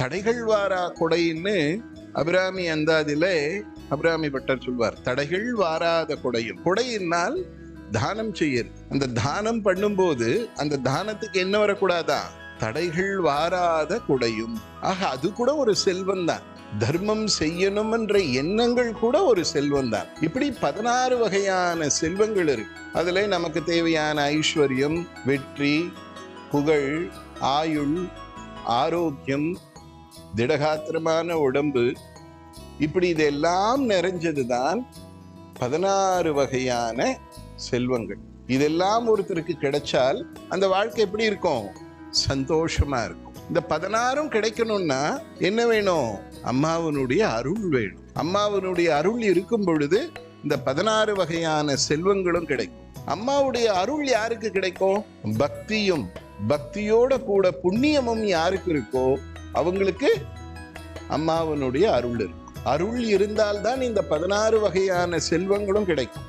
தடைகள் வாரா கொடைன்னு அபிராமி அந்தாதிலே அபிராமி பட்டர் சொல்வார். தடைகள் வாராத கொடையும். கொடையினால் தானம் செய்யறது அந்த தானம் பண்ணும்போது அந்த தானத்துக்கு என்ன வரக்கூடாதா? தடைகள் வாராத கொடையும். ஆக அது கூட ஒரு செல்வம் தான் தர்மம் செய்யணும் என்ற எண்ணங்கள் கூட ஒரு செல்வம் தான் இப்படி பதினாறு வகையான செல்வங்கள் இருக்கு. அதுல நமக்கு தேவையான ஐஸ்வர்யம் வெற்றி புகழ் ஆயுள் ஆரோக்கியம் திடகாத்திரமான உடம்பு. இப்படி இதெல்லாம் நிறைஞ்சதுதான் பதினாறு வகையான செல்வங்கள். இதெல்லாம் ஒருத்தருக்கு கிடைச்சால் அந்த வாழ்க்கை எப்படி இருக்கும்? சந்தோஷமா இருக்கும். இந்த பதினாறும் கிடைக்கணும்னா என்ன வேணும்? அம்மாவனுடைய அருள் வேணும். அம்மாவனுடைய அருள் இருக்கும் பொழுது இந்த பதினாறு வகையான செல்வங்களும் கிடைக்கும். அம்மாவுடைய அருள் யாருக்கு கிடைக்கும்? பக்தியும். பக்தியோட கூட புண்ணியமும் யாருக்கு இருக்கோ அவங்களுக்கு அம்மாவனுடைய அருள் இருக்கும் அருள் இருந்தால்தான் இந்த பதினாறு வகையான செல்வங்களும் கிடைக்கும்.